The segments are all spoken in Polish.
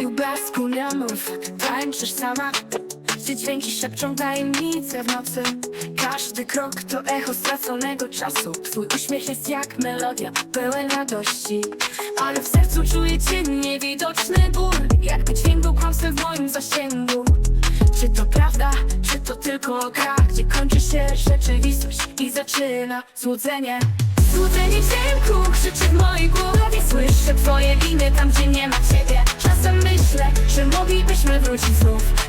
i bez kulionów Tańczysz sama. Gdzie dźwięki szepczą tajemnice w nocy. Każdy krok to echo straconego czasu. Twój uśmiech jest jak melodia, pełen radości. Ale w sercu czuję cię niewidoczny ból. Jakby dźwięk był kłamstwem w moim zasięgu. Czy to prawda, czy to tylko gra? Gdzie kończy się rzeczywistość i zaczyna złudzenie? Złudzenie dźwięku krzyczy w mojej głowie. Słyszę twoje imię tam, gdzie nie ma ciebie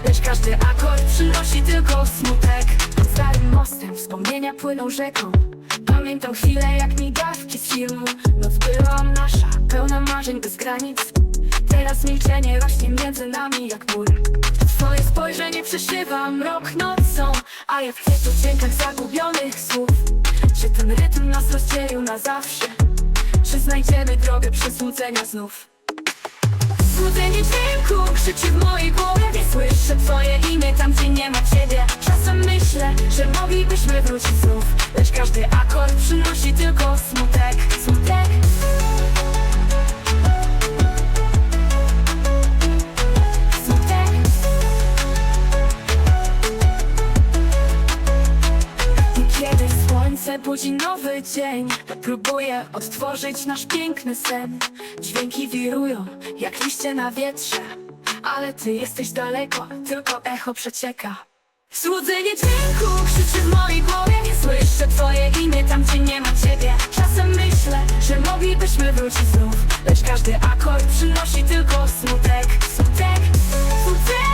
Lecz każdy akord przynosi tylko smutek. Starym mostem wspomnienia płyną rzeką. Pamiętam chwilę jak migawki z filmu. Noc była nasza, pełna marzeń bez granic. Teraz milczenie rośnie między nami jak mur. Twoje spojrzenie przeszywa mrok nocą A ja w kwiatu dźwiękach zagubionych słów. Czy ten rytm nas rozdzielił na zawsze? Czy znajdziemy drogę przez złudzenia znów? Złudzenie dźwięku krzyczy w mojej głowie. Słyszę twoje imię tam, gdzie nie ma ciebie. Czasem myślę, że moglibyśmy wrócić znów. Lecz każdy akord przynosi tylko słońce budzi nowy dzień. Próbuję odtworzyć nasz piękny sen. Dźwięki wirują jak liście na wietrze. Ale ty jesteś daleko, tylko echo przecieka. Złudzenie dźwięku krzyczy w mojej głowie. Słyszę twoje imię tam, gdzie nie ma ciebie. Czasem myślę, że moglibyśmy wrócić znów. Lecz każdy akord przynosi tylko smutek. Smutek, złudzenie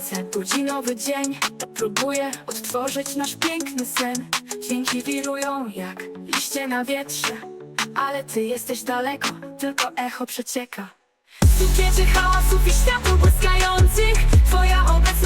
słońce budzi nowy dzień. Próbuję odtworzyć nasz piękny sen. Dźwięki wirują jak liście na wietrze. Ale ty jesteś daleko, tylko echo przecieka. Tu pieczy hałasów i światło błyskających. Twoja obecność